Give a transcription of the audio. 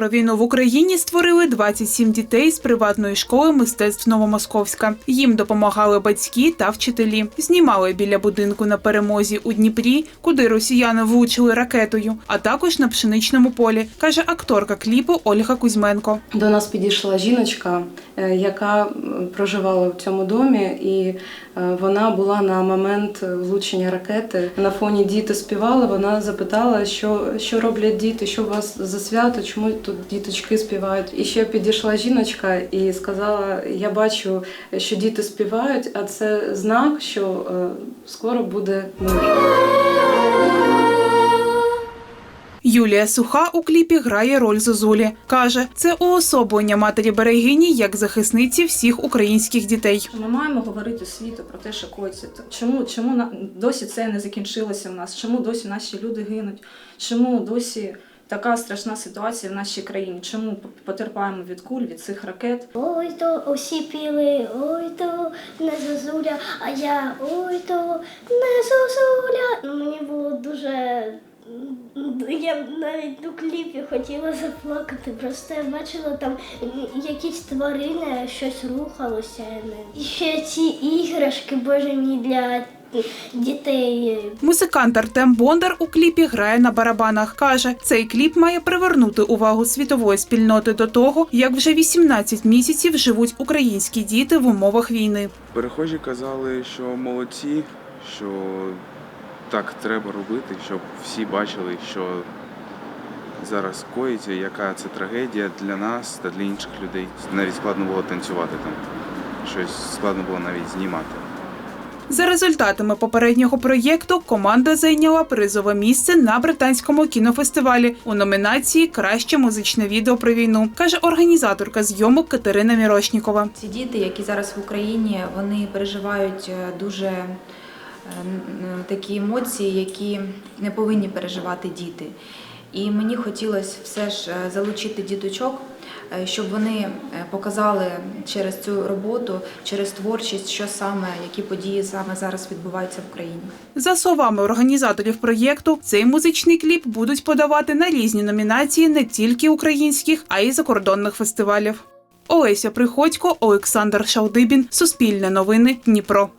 про війну в Україні створили 27 дітей з приватної школи мистецтв Новомосковська. Їм допомагали батьки та вчителі. Знімали біля будинку на перемозі у Дніпрі, куди росіяни влучили ракетою, а також на пшеничному полі, каже акторка кліпу Ольга Кузьменко. До нас підійшла жіночка, е, яка проживала в цьому домі, і е, вона була на момент влучення ракети. На фоні діти співали. Вона запитала, що, що роблять діти, що у вас за свято, чому тут діточки співають. І ще підійшла жіночка і сказала: Я бачу, що діти співають, а це знак, що е, скоро буде мир. Юлія Суха у кліпі грає роль Зозулі. Каже, це уособлення матері берегині як захисниці всіх українських дітей. Ми маємо говорити світу про те, що коїться. Чому, чому на- досі це не закінчилося в нас? Чому досі наші люди гинуть? Чому досі така страшна ситуація в нашій країні? Чому потерпаємо від куль, від цих ракет? Ой, то усі піли, ой, то не зозуля, а я ой, то не зозуля. Ну, мені було дуже. Я навіть у кліпі хотіла заплакати. Просто я бачила там якісь тварини, щось рухалося. І ще ці іграшки, боже мій, для дітей. Музикант Артем Бондар у кліпі грає на барабанах. Каже, цей кліп має привернути увагу світової спільноти до того, як вже 18 місяців живуть українські діти в умовах війни. Перехожі казали, що молодці, що так треба робити, щоб всі бачили, що зараз коїться, яка це трагедія для нас та для інших людей. Навіть складно було танцювати там. Щось складно було навіть знімати. За результатами попереднього проєкту команда зайняла призове місце на британському кінофестивалі у номінації Краще музичне відео про війну, каже організаторка зйомок Катерина Мірошнікова. Ці діти, які зараз в Україні, вони переживають е, дуже е, такі емоції, які не повинні переживати діти. І мені хотілося все ж е, залучити діточок, е, щоб вони е, показали через цю роботу, через творчість, що саме, які події саме зараз відбуваються в Україні. За словами організаторів проєкту, цей музичний кліп будуть подавати на різні номінації не тільки українських, а й закордонних фестивалів. Олеся Приходько, Олександр Шалдибін, Суспільне новини, Дніпро.